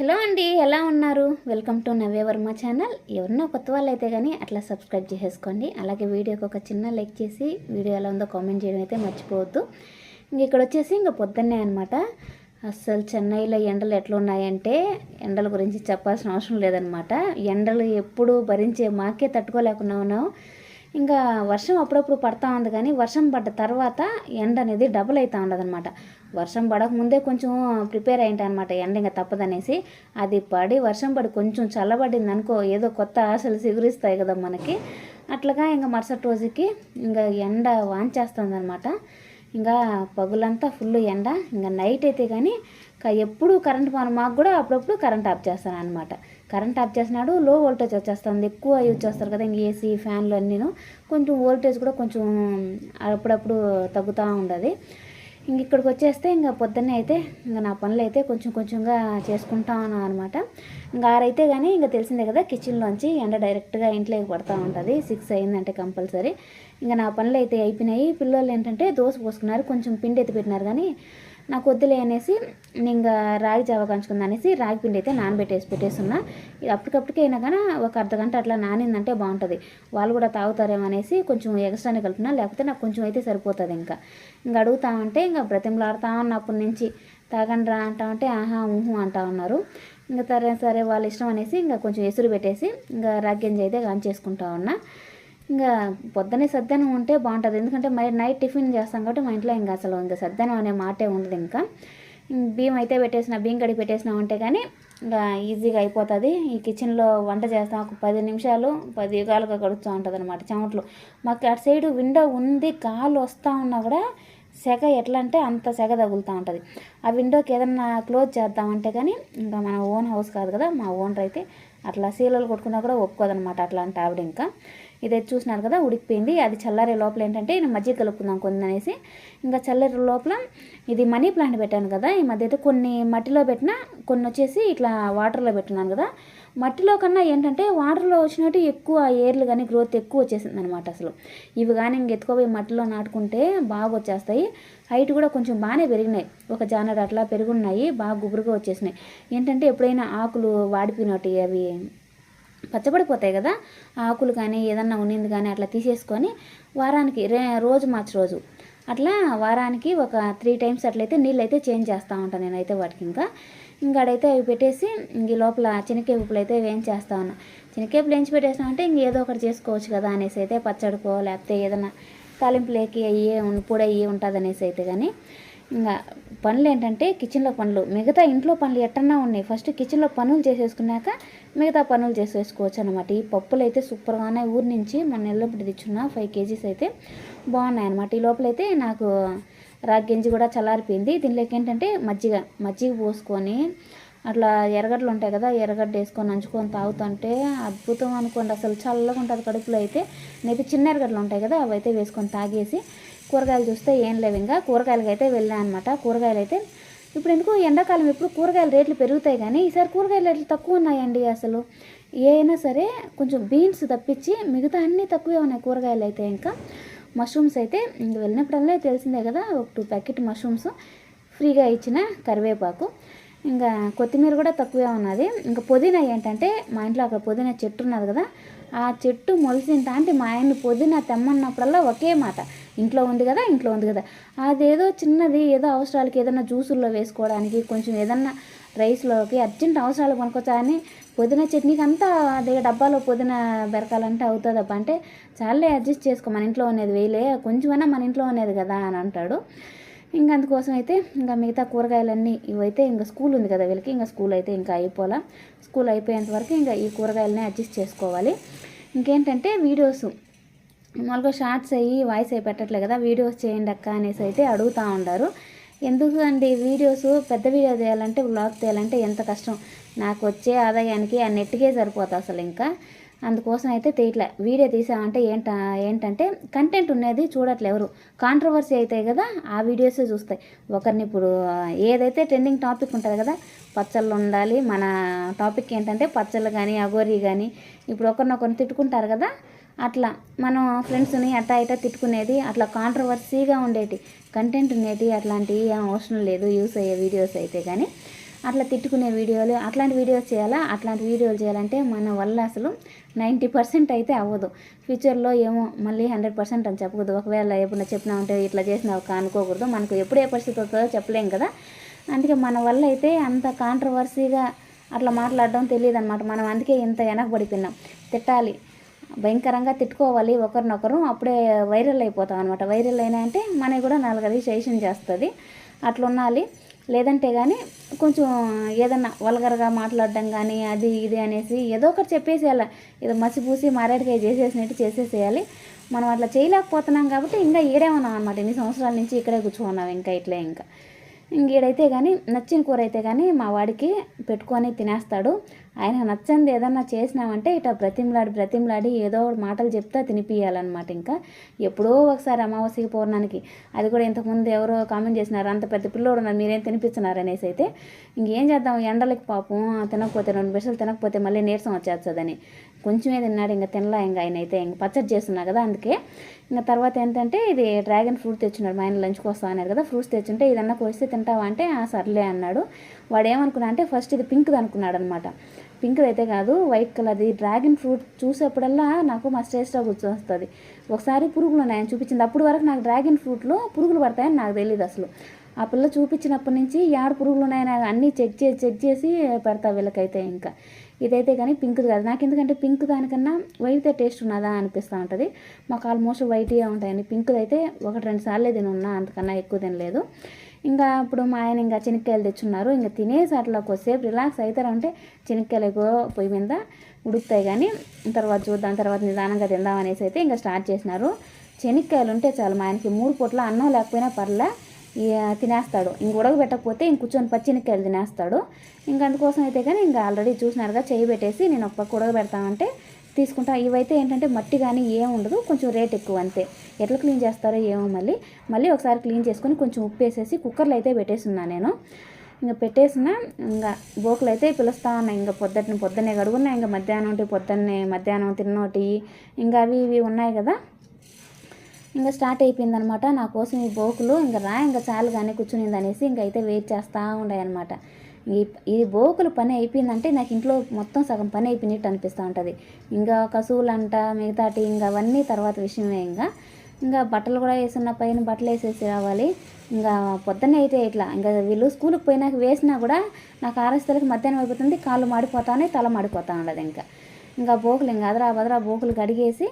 Hello అండి ఎలా ఉన్నారు? Welcome to Navyavarma channel. ఎవరినో కొత్త వాళ్ళు అయితే కానీ అట్లా సబ్స్క్రైబ్ చేసేసుకోండి. అలాగే వీడియోకి ఒక చిన్న లైక్ చేసి వీడియో ఎలా ఉందో కామెంట్ చేయడం అయితే మర్చిపోవద్దు. ఇంక ఇక్కడ వచ్చేసి ఇంకా పొద్దున్నే అనమాట అస్సలు చెన్నైలో ఎండలు ఎట్లా ఉన్నాయంటే ఎండల గురించి చెప్పాల్సిన అవసరం లేదనమాట ఎండలు ఎప్పుడు భరించే మాకే తట్టుకోలేకుండా ఉన్నాం. ఇంకా వర్షం అప్పుడప్పుడు పడతా ఉంది కానీ వర్షం పడ్డ తర్వాత ఎండ అనేది డబుల్ అవుతూ ఉండదు అనమాట వర్షం పడక ముందే కొంచెం ప్రిపేర్ అయింటా అనమాట ఎండ ఇంకా తప్పదనేసి. అది పడి వర్షం పడి కొంచెం చల్లబడింది అనుకో ఏదో కొత్త ఆశలు సిగురిస్తాయి కదా మనకి. అట్లాగా ఇంకా మరుసటి రోజుకి ఇంకా ఎండ వాంచేస్తుంది అనమాట ఇంకా పగులంతా ఫుల్ ఎండ. ఇంకా నైట్ అయితే కానీ ఎప్పుడు కరెంట్ పోను మాకు కూడా అప్పుడప్పుడు కరెంట్ ఆఫ్ చేస్తాను అనమాట కరెంట్ ఆఫ్ చేసినాడు లో వోల్టేజ్ వచ్చేస్తుంది. ఎక్కువ యూజ్ చేస్తారు కదా ఇంక ఏసీ ఫ్యాన్లు అన్నీను. కొంచెం వోల్టేజ్ కూడా కొంచెం అప్పుడప్పుడు తగ్గుతూ ఉండదు. ఇంక ఇక్కడికి వచ్చేస్తే ఇంకా పొద్దున్నే అయితే ఇంకా నా పనులు అయితే కొంచెం కొంచెంగా చేసుకుంటా ఉన్నాను అనమాట ఇంకా ఆరైతే కానీ ఇంకా తెలిసిందే కదా కిచెన్లోంచి ఎండ డైరెక్ట్గా ఇంట్లోకి పడుతూ ఉంటుంది. సిక్స్ అయిందంటే కంపల్సరీ ఇంకా నా పనులు అయితే అయిపోయినాయి. పిల్లలు ఏంటంటే దోశ పోసుకున్నారు. కొంచెం పిండి ఎత్తి పెట్టినారు కానీ నాకు వద్దులే అనేసి నేను ఇంకా రాగి జావ కంచుకుంది అనేసి రాగి పిండి అయితే నానబెట్టేసి పెట్టేస్తున్నా. ఇది అప్పటికప్పటికే అయినా కానీ ఒక అర్ధ గంట అట్లా నానిందంటే బాగుంటుంది. వాళ్ళు కూడా తాగుతారేమో అనేసి కొంచెం ఎక్స్ట్రానే కలుపుతున్నా. లేకపోతే నాకు కొంచెం అయితే సరిపోతుంది ఇంకా. ఇంకా అడుగుతా ఉంటే ఇంకా బ్రతిమలాడుతా ఉన్నా అప్పటి నుంచి తాగండి రా అంటా ఉంటే ఆహా ఊహు అంటా ఉన్నారు. ఇంకా సరే సరే వాళ్ళ ఇష్టం అనేసి ఇంకా కొంచెం ఎసురు పెట్టేసి ఇంకా రాగ్యంజి అయితే గాన్ చేసుకుంటా ఉన్నా. ఇంకా పొద్దునే సద్దనం ఉంటే బాగుంటుంది. ఎందుకంటే మరి నైట్ టిఫిన్ చేస్తాం కాబట్టి మా ఇంట్లో ఇంకా అసలు ఇంకా సద్దనం అనే మాటే ఉండదు ఇంకా. బియ్యం అయితే పెట్టేసిన బియ్యం కడిగి పెట్టేసినా ఉంటే కానీ ఇంకా ఈజీగా అయిపోతుంది. ఈ కిచెన్లో వంట చేస్తాం. ఒక పది నిమిషాలు పది యుగాలుగా గడుస్తూ ఉంటుంది అనమాట చెమటలు. మాకు అటు సైడ్ విండో ఉంది కాలు వస్తూ ఉన్నా కూడా సెగ ఎట్లా అంటే అంత సెగ తగులుతూ ఉంటుంది. ఆ విండోకి ఏదన్నా క్లోజ్ చేద్దామంటే కానీ ఇంకా మన ఓన్ హౌస్ కాదు కదా మా ఓనర్ అయితే అట్లా సీలలు కొట్టుకున్నా కూడా ఒప్పుకోదనమాట అట్లాంటి ఆవిడ ఇంకా. ఇది చూసినారు కదా ఉడికిపోయింది. అది చల్లారే లోపల ఏంటంటే నేను మజ్జిగ కలుపుకుందాం కొన్ని అనేసి. ఇంకా చల్లారే లోపల ఇది మనీ ప్లాంట్ పెట్టాను కదా ఈ మధ్య అయితే కొన్ని మట్టిలో పెట్టిన కొన్ని వచ్చేసి ఇట్లా వాటర్లో పెట్టున్నాను కదా. మట్టిలో కన్నా ఏంటంటే వాటర్లో వచ్చినట్టు ఎక్కువ ఏర్లు కానీ గ్రోత్ ఎక్కువ వచ్చేసింది అనమాట అసలు. ఇవి కానీ ఇంక ఎత్తుకోపోయి మట్టిలో నాటుకుంటే బాగా వచ్చేస్తాయి. హైట్ కూడా కొంచెం బాగానే పెరిగినాయి. ఒక జానర్ అట్లా పెరుగున్నాయి బాగా గుబురుగా వచ్చేసినాయి. ఏంటంటే ఎప్పుడైనా ఆకులు వాడిపోయినట్టు అవి పచ్చబడిపోతాయి కదా ఆకులు కానీ ఏదన్నా ఉన్నింది కానీ అట్లా తీసేసుకొని వారానికి రే రోజు మార్చి రోజు అట్లా వారానికి ఒక త్రీ టైమ్స్ అట్లయితే నీళ్ళు అయితే చేంజ్ చేస్తూ ఉంటాను నేనైతే వాటికి ఇంకా. ఇంకాడైతే అవి పెట్టేసి ఇంక లోపల చెనక్కాయ ఉప్పులు అయితే వేయించేస్తా ఉన్నా. చెనక్కాయ వేయించి పెట్టేసినా ఇంక ఏదో ఒకటి చేసుకోవచ్చు కదా అనేసి అయితే పచ్చడికో లేకపోతే ఏదైనా తాలింపులేకి అయ్యే పొడి అయ్యి ఉంటుంది అనేసి అయితే కానీ ఇంకా పనులు ఏంటంటే కిచెన్లో పనులు. మిగతా ఇంట్లో పనులు ఎట్టన్నా ఉన్నాయి. ఫస్ట్ కిచెన్లో పనులు చేసేసుకున్నాక మిగతా పనులు చేసేసుకోవచ్చు అనమాట ఈ పప్పులు అయితే సూపర్గానే ఊరి నుంచి మన ఎల్లప్పుడు తెచ్చున్న. ఫైవ్ కేజీస్ అయితే బాగున్నాయి అనమాట ఈ లోపలైతే నాకు రాగి గింజి కూడా చల్లారిపోయింది. దీనిలోకి ఏంటంటే మజ్జిగ మజ్జిగ పోసుకొని అట్లా ఎర్రగడ్డలు ఉంటాయి కదా ఎర్రగడ్డ వేసుకొని నంచుకొని తాగుతుంటే అద్భుతం అనుకోండి. అసలు చల్లగా ఉంటుంది కడుపులో అయితే. నేనైతే చిన్న ఎర్రగడ్డలు ఉంటాయి కదా అవి అయితే వేసుకొని తాగేసి కూరగాయలు చూస్తే ఏం లేవు. ఇంకా కూరగాయలకి అయితే వెళ్ళాను అనమాట కూరగాయలు అయితే ఇప్పుడు ఎందుకు ఎండాకాలం ఎప్పుడు కూరగాయల రేట్లు పెరుగుతాయి కానీ ఈసారి కూరగాయల రేట్లు తక్కువ ఉన్నాయండి అసలు. ఏ అయినా సరే కొంచెం బీన్స్ తప్పించి మిగతా అన్నీ తక్కువే ఉన్నాయి కూరగాయలు అయితే ఇంకా. మష్రూమ్స్ అయితే ఇంక వెళ్ళినప్పుడల్లా తెలిసిందే కదా ఒక టూ ప్యాకెట్ మష్రూమ్స్ ఫ్రీగా ఇచ్చిన కరివేపాకు. ఇంకా కొత్తిమీర కూడా తక్కువే ఉన్నది. ఇంకా పుదీనా ఏంటంటే మా ఇంట్లో అక్కడ పుదీనా చెట్టు ఉన్నది కదా ఆ చెట్టు మొలిసిన అంటే మా ఆయన పుదీనా తెమ్మన్నప్పుడల్లా ఒకే మాట ఇంట్లో ఉంది కదా ఇంట్లో ఉంది కదా. అదేదో చిన్నది ఏదో అవసరాలకి ఏదైనా జ్యూసుల్లో వేసుకోవడానికి కొంచెం ఏదన్నా రైస్లోకి అర్జెంట్ అవసరాలు కొనుక్కొచ్చా అని పుదీనా చట్నీకి అంతా అదే డబ్బాలో పుదీనా బెరకాలంటే అవుతుందప్ప అంటే చాలే అడ్జస్ట్ చేసుకో మన ఇంట్లో ఉన్నది వేయలే కొంచెమైనా మన ఇంట్లో ఉన్నది కదా అని అంటాడు. ఇంకా అందుకోసం అయితే ఇంకా మిగతా కూరగాయలన్నీ ఇవైతే ఇంకా స్కూల్ ఉంది కదా వీళ్ళకి ఇంకా స్కూల్ అయితే ఇంకా అయిపోలా. స్కూల్ అయిపోయేంత వరకు ఇంకా ఈ కూరగాయలనే అడ్జస్ట్ చేసుకోవాలి. ఇంకేంటంటే వీడియోస్. మామూలుగా షార్ట్స్ అయ్యి వాయిస్ అయి పెట్టట్లే కదా వీడియోస్ చేయండి అక్క అనేసి అయితే అడుగుతూ ఉండారు. ఎందుకండి వీడియోస్ పెద్ద వీడియో తీయాలంటే బ్లాగ్ తీయాలంటే ఎంత కష్టం. నాకు వచ్చే ఆదాయానికి ఆ నెట్కే సరిపోతుంది అసలు ఇంకా. అందుకోసం అయితే తీయట్లే. వీడియో తీసామంటే ఏంట ఏంటంటే కంటెంట్ ఉన్నది చూడట్లే ఎవరు. కాంట్రవర్సీ అవుతాయి కదా ఆ వీడియోసే చూస్తాయి. ఒకరిని ఇప్పుడు ఏదైతే ట్రెండింగ్ టాపిక్ ఉంటుంది కదా పచ్చళ్ళు ఉండాలి. మన టాపిక్ ఏంటంటే పచ్చళ్ళు కానీ అగోరి కానీ ఇప్పుడు ఒకరినొకరిని తిట్టుకుంటారు కదా అట్లా మనం ఫ్రెండ్స్ని అట్టా ఇట్టా తిట్టుకునేది అట్లా కాంట్రవర్సీగా ఉండేటి. కంటెంట్ ఉండేటి అట్లాంటివి ఏం అవసరం లేదు యూస్ అయ్యే వీడియోస్ అయితే కానీ అట్లా తిట్టుకునే వీడియోలు అట్లాంటి వీడియోస్ చేయాలా అట్లాంటి వీడియోలు చేయాలంటే మన వల్ల అసలు నైంటీ పర్సెంట్ అయితే అవ్వదు. ఫ్యూచర్లో ఏమో మళ్ళీ హండ్రెడ్ పర్సెంట్ అని చెప్పకూడదు. ఒకవేళ ఎప్పుడైనా చెప్పినా ఉంటే ఇట్లా చేసినా అనుకోకూడదు. మనకు ఎప్పుడు ఏ పరిస్థితి వస్తుందో చెప్పలేం కదా. అందుకే మన వల్ల అయితే అంత కాంట్రవర్సీగా అట్లా మాట్లాడడం తెలియదు అనమాట మనం అందుకే ఇంత వెనకబడిపోయినాం. తిట్టాలి. భయంకరంగా తిట్టుకోవాలి ఒకరినొకరు అప్పుడే వైరల్ అయిపోతాం అనమాట వైరల్ అయినా అంటే మనకి కూడా నాలుగది సజెషన్ చేస్తుంది. అట్లా ఉండాలి లేదంటే కానీ కొంచెం ఏదన్నా వల్గర్గా మాట్లాడడం కానీ అది ఇది అనేసి ఏదో ఒకటి చెప్పేసేయాలి. ఏదో మసిపూసి మారేడుకాయ చేసేసినట్టు చేసేసేయాలి. మనం అట్లా చేయలేకపోతున్నాం కాబట్టి ఇంకా ఏడే ఉన్నాం అనమాట ఎన్ని సంవత్సరాల నుంచి ఇక్కడే కూర్చున్నాం ఇంకా ఇట్లే ఇంకా. ఇంకేడైతే కానీ నచ్చిన కూర అయితే కానీ మా వాడికి పెట్టుకొని తినేస్తాడు. ఆయన నచ్చంది ఏదన్నా చేసినామంటే ఇట బ్రతిమలాడి బ్రతిమలాడి ఏదో ఒకటి మాటలు చెప్తా తినిపియాలన్నమాట ఇంకా. ఎప్పుడో ఒకసారి అమావాస్యకి పౌర్ణానికి. అది కూడా ఇంతకుముందు ఎవరో కామెంట్ చేసినారు అంత పెద్ద పిల్లోడు ఉన్నారు మీరేం తినిపించినారు అనేసి అయితే ఇంకేం చేద్దాం ఎండలకి పాపం తినకపోతే రెండు బిడ్డలు తినకపోతే మళ్ళీ నీరసం వచ్చేస్తుందని. కొంచెమే తిన్నాడు ఇంకా తినలా ఇంకా ఆయన అయితే ఇంక పచ్చడి చేస్తున్నా కదా అందుకే. ఇంకా తర్వాత ఏంటంటే ఇది డ్రాగన్ ఫ్రూట్ తెచ్చున్నాడు మా ఆయన లంచ్కి వస్తా అన్నారు కదా ఫ్రూట్స్ తెచ్చుంటే ఇదన్నా కోస్తే తింటావా అంటే ఆ సర్లే అన్నాడు. వాడు ఏమనుకున్నా అంటే ఫస్ట్ ఇది పింక్ది అనుకున్నాడు అనమాట పింక్ అయితే కాదు వైట్ కలర్ది. డ్రాగన్ ఫ్రూట్ చూసేప్పుడల్లా నాకు మా టేస్ట్గా గుర్తొస్తుంది. ఒకసారి పురుగులు ఉన్నాయని చూపించింది. అప్పుడు వరకు నాకు డ్రాగన్ ఫ్రూట్లో పురుగులు పడతాయని నాకు తెలియదు అసలు. ఆ పిల్ల చూపించినప్పటి నుంచి యాడ పురుగులు ఉన్నాయని అన్నీ చెక్ చేసి చెక్ చేసి పెడతా వీళ్ళకైతే ఇంకా. ఇదైతే కానీ పింక్ కాదు. నాకు ఎందుకంటే పింక్ దానికన్నా వైట్ టేస్ట్ ఉన్నదా అనిపిస్తూ ఉంటుంది. మాకు ఆల్మోస్ట్ వైట్గా ఉంటాయండి పింక్ అయితే ఒకటి రెండు సార్లే తినున్నా అంతకన్నా ఎక్కువ తినలేదు. ఇంకా ఇప్పుడు మా ఆయన ఇంకా చెనిక్కాయలు తెచ్చున్నారు. ఇంకా తినేసి అట్లా కొద్దిసేపు రిలాక్స్ అవుతారంటే చెనిక్కాయలు ఎక్కువ పొయ్యి మీద ఉడుకుతాయి కానీ తర్వాత చూద్దాం తర్వాత నిదానంగా తిందాం అనేసి అయితే ఇంకా స్టార్ట్ చేసినారు. చెనిక్కాయలు ఉంటే చాలు మా ఆయనకి మూడు పూట్ల అన్నం లేకపోయినా పర్లే తినేస్తాడు. ఇంక ఉడకబెట్టకపోతే ఇంక కూర్చొని పచ్చినిక్కాయలు తినేస్తాడు. ఇంక అందుకోసం అయితే కానీ ఇంకా ఆల్రెడీ చూసినారుగా చేయి పెట్టేసి నేను ఒక పక్క ఉడకబెడతామంటే తీసుకుంటాం. ఇవైతే ఏంటంటే మట్టి కానీ ఏం ఉండదు. కొంచెం రేట్ ఎక్కువ అంతే. ఎట్లా క్లీన్ చేస్తారో ఏమో మళ్ళీ. మళ్ళీ ఒకసారి క్లీన్ చేసుకొని కొంచెం ఉప్పు వేసేసి కుక్కర్లో అయితే పెట్టేస్తున్నా నేను. ఇంకా పెట్టేసిన. ఇంకా బోకులు అయితే పిలుస్తా ఉన్నాయి ఇంకా పొద్దున్న పొద్దున్నే గడుగున్నాయి ఇంకా మధ్యాహ్నం టీ పొద్దున్నే మధ్యాహ్నం తిన్నోటి ఇంకా అవి ఇవి ఉన్నాయి కదా. ఇంకా స్టార్ట్ అయిపోయిందనమాట. నా కోసం ఈ బోకులు. ఇంకా రా ఇంకా చాలు కానీ కూర్చునింది అనేసి ఇంకా అయితే వెయిట్ చేస్తూ ఉండే అనమాట ఈ ఈ బోకులు పని అయిపోయిందంటే నాకు ఇంట్లో మొత్తం సగం పని అయిపోయినట్టు అనిపిస్తూ ఉంటుంది. ఇంకా కసువులు అంట మిగతాటి ఇంకా అవన్నీ తర్వాత విషయమే ఇంకా. ఇంకా బట్టలు కూడా వేసున్న పైన బట్టలు వేసేసి రావాలి. ఇంకా పొద్దున్నే అయితే ఇట్లా ఇంకా వీళ్ళు స్కూల్కి పోయినాక వేసినా కూడా నాకు ఆరస్తలకి మధ్యాహ్నం అయిపోతుంది కాళ్ళు మాడిపోతానే తల మాడిపోతా ఉండదు ఇంకా. ఇంకా బోకులు ఇంకా అదరా బదరా బోకులు కడిగేసి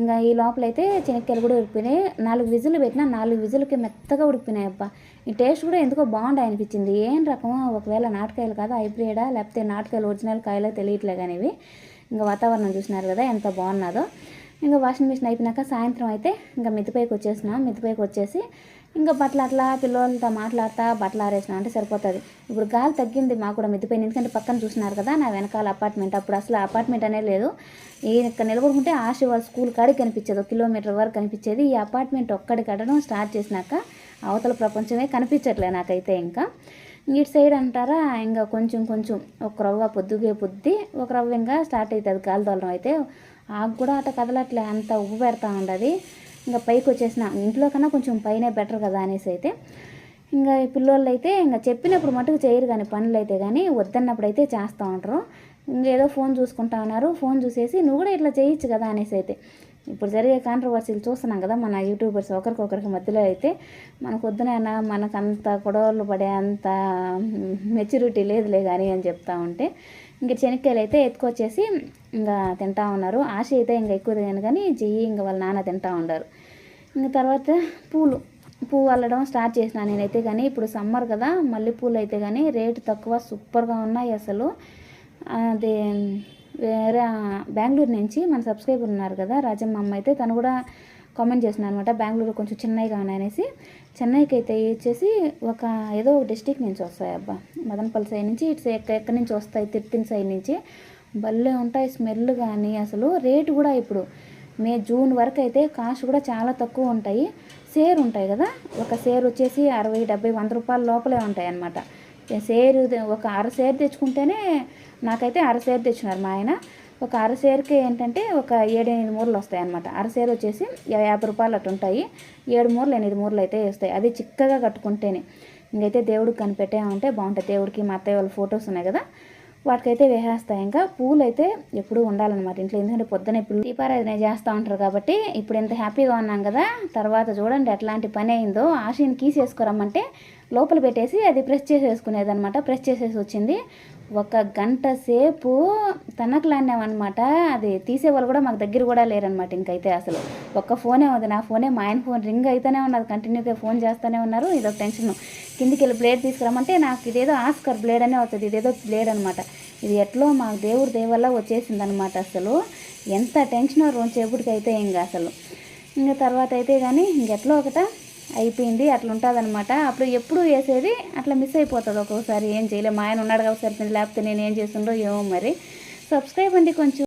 ఇంకా ఈ లోపలైతే చెనక్కాయలు కూడా ఉడికిపోయినాయి. నాలుగు విజులు పెట్టినా నాలుగు విజులకి మెత్తగా ఉడికిపోయినాయి అబ్బా. ఈ టేస్ట్ కూడా ఎందుకో బాగుంటాయి అనిపించింది. ఏం రకమో ఒకవేళ నాటకాయలు కాదు హైబ్రిడా లేకపోతే నాటకాయలు ఒరిజినల్ కాయలో తెలియట్లే కానీ ఇంకా వాతావరణం చూసినారు కదా ఎంత బాగున్నదో. ఇంకా వాషింగ్ మిషన్ అయిపోయినాక సాయంత్రం అయితే ఇంకా మిద్దిపైకి వచ్చేసినాం. మిద్దిపైకి వచ్చేసి ఇంకా బట్టలు అట్లా పిల్లలతో మాట్లాడతా బట్టలు ఆరేసిన అంటే సరిపోతుంది. ఇప్పుడు గాలి తగ్గింది మాకు కూడా మిద్దిపోయింది ఎందుకంటే పక్కన చూసినారు కదా నా వెనకాల అపార్ట్మెంట్. అప్పుడు అసలు అపార్ట్మెంట్ అనేది లేదు. ఈ ఇక్కడ నిలబడుకుంటే ఆశ వాళ్ళ స్కూల్ కాడికి కనిపించేది. ఒక కిలోమీటర్ వరకు కనిపించేది. ఈ అపార్ట్మెంట్ ఒక్కడి కట్టడం స్టార్ట్ చేసినాక అవతల ప్రపంచమే కనిపించట్లే నాకైతే ఇంకా. ఇటు సైడ్ అంటారా ఇంకా కొంచెం కొంచెం ఒక రవ్వ పొద్దుగే పొద్ది ఒక రవ్వ ఇంకా స్టార్ట్ అవుతుంది గాలి దొలడం అయితే. ఆకు కూడా అట కదలట్లే అంత ఉప్పు పెడతా ఉండదు ఇంకా పైకి వచ్చేసిన ఇంట్లో కన్నా కొంచెం పైనే బెటర్ కదా అనేసి అయితే ఇంకా ఈ పిల్లోళ్ళు అయితే ఇంకా చెప్పినప్పుడు మటుకు చేయరు కానీ పనులు అయితే కానీ వద్దన్నప్పుడు అయితే చేస్తూ ఉంటారు. ఇంకేదో ఫోన్ చూసుకుంటా ఉన్నారు ఫోన్ చూసేసి నువ్వు కూడా ఇట్లా చేయొచ్చు కదా అనేసి అయితే. ఇప్పుడు జరిగే కాంట్రవర్సీలు చూస్తున్నాం కదా మన యూట్యూబర్స్ ఒకరికొకరికి మధ్యలో అయితే మనకు వద్దునైనా మనకు అంత గొడవలు పడే అంత మెచ్యూరిటీ లేదులే కానీ అని చెప్తా ఉంటే ఇంకా శనక్కాయలు అయితే ఎత్తుకొచ్చేసి ఇంకా తింటా ఉన్నారు. ఆశ అయితే ఇంకా ఎక్కువ తినను కానీ జెయ్యి ఇంకా వాళ్ళ నాన్న తింటా ఉన్నారు ఇంకా తర్వాత పూలు. పువ్వు అల్లడం స్టార్ట్ చేసిన నేనైతే కానీ ఇప్పుడు సమ్మర్ కదా మల్లెపూలు అయితే కానీ రేటు తక్కువ సూపర్గా ఉన్నాయి అసలు. అది వేరే బెంగళూరు నుంచి మన సబ్స్క్రైబర్ ఉన్నారు కదా రాజమ్మ అమ్మ అయితే తను కూడా కామెంట్ చేసిన అనమాట. బెంగళూరు కొంచెం చెన్నైగా అనేసి. చెన్నైకి అయితే వచ్చేసి ఒక ఏదో ఒక డిస్టిక్ నుంచి వస్తాయి అబ్బా. మదనపల్లి సైడ్ నుంచి ఇటు ఎక్కడి నుంచి వస్తాయి? తిరుపతి సైడ్ నుంచి. భలే ఉంటాయి స్మెల్ కానీ అసలు. రేటు కూడా ఇప్పుడు మే జూన్ వరకు అయితే కాస్ట్ కూడా చాలా తక్కువ ఉంటాయి. సేర్ ఉంటాయి కదా? ఒక సేర్ వచ్చేసి అరవై డెబ్బై వంద రూపాయల లోపలే ఉంటాయి అన్నమాట. సేరు ఒక అర సేర్ తెచ్చుకుంటేనే నాకైతే అర సేర్ తెచ్చినారు మా ఆయన. ఒక అరసేరుకి ఏంటంటే ఒక ఏడు ఎనిమిది మూరలు వస్తాయి అనమాట అరసేరు వచ్చేసి యాభై రూపాయలు అటు ఉంటాయి. ఏడు మూరలు ఎనిమిది మూరలు అయితే వస్తాయి. అది చిక్కగా కట్టుకుంటేనే ఇంకైతే దేవుడికి కనిపెట్టామంటే బాగుంటుంది దేవుడికి మా అత్తయ్య వాళ్ళ ఫొటోస్ ఉన్నాయి కదా వాటికైతే వేసేస్తాయి. ఇంకా పూలు అయితే ఎప్పుడూ ఉండాలన్నమాట ఇంట్లో. ఎందుకంటే పొద్దున ఇప్పుడు దీపారాధన చేస్తూ ఉంటారు కాబట్టి ఇప్పుడు ఇంత హ్యాపీగా ఉన్నాం కదా తర్వాత చూడండి ఎట్లాంటి పని అయిందో. ఆశని కీసేసుకోరమ్మంటే లోపల పెట్టేసి అది ప్రెస్ చేసేసుకునేది అనమాట ప్రెస్ చేసేసి వచ్చింది. ఒక గంట సేపు తనకలాడినామన్నమాట. అది తీసేవాళ్ళు కూడా మాకు దగ్గర కూడా లేరనమాట ఇంకైతే అసలు. ఒక్క ఫోనే ఉంది. నా ఫోనే మా ఆయన ఫోన్ రింగ్ అయితేనే ఉన్నది. కంటిన్యూగా ఫోన్ చేస్తూనే ఉన్నారు. ఇదొక టెన్షన్. కిందికి వెళ్ళి బ్లేడ్ తీసుకురామంటే నాకు ఇదేదో ఆస్కర్ బ్లేడ్ అనే అవుతుంది ఇదేదో బ్లేడ్ అనమాట ఇది ఎట్లో మాకు దేవుడి దేవల్ల వచ్చేసింది అనమాట అసలు. ఎంత టెన్షన్ రెండు అయితే ఇంకా అసలు. ఇంకా తర్వాత అయితే కానీ ఇంకెట్లో ఒకట అయిపోయింది అట్లా ఉంటుంది అనమాట అప్పుడు ఎప్పుడు వేసేది అట్లా మిస్ అయిపోతుంది ఒక్కొక్కసారి ఏం చేయలేము మా ఆయన ఉన్నాడు కాబట్టి సరిపోయింది. లేకపోతే నేను ఏం చేస్తుండో ఏమో మరి. సబ్స్క్రైబ్ అండి కొంచెం.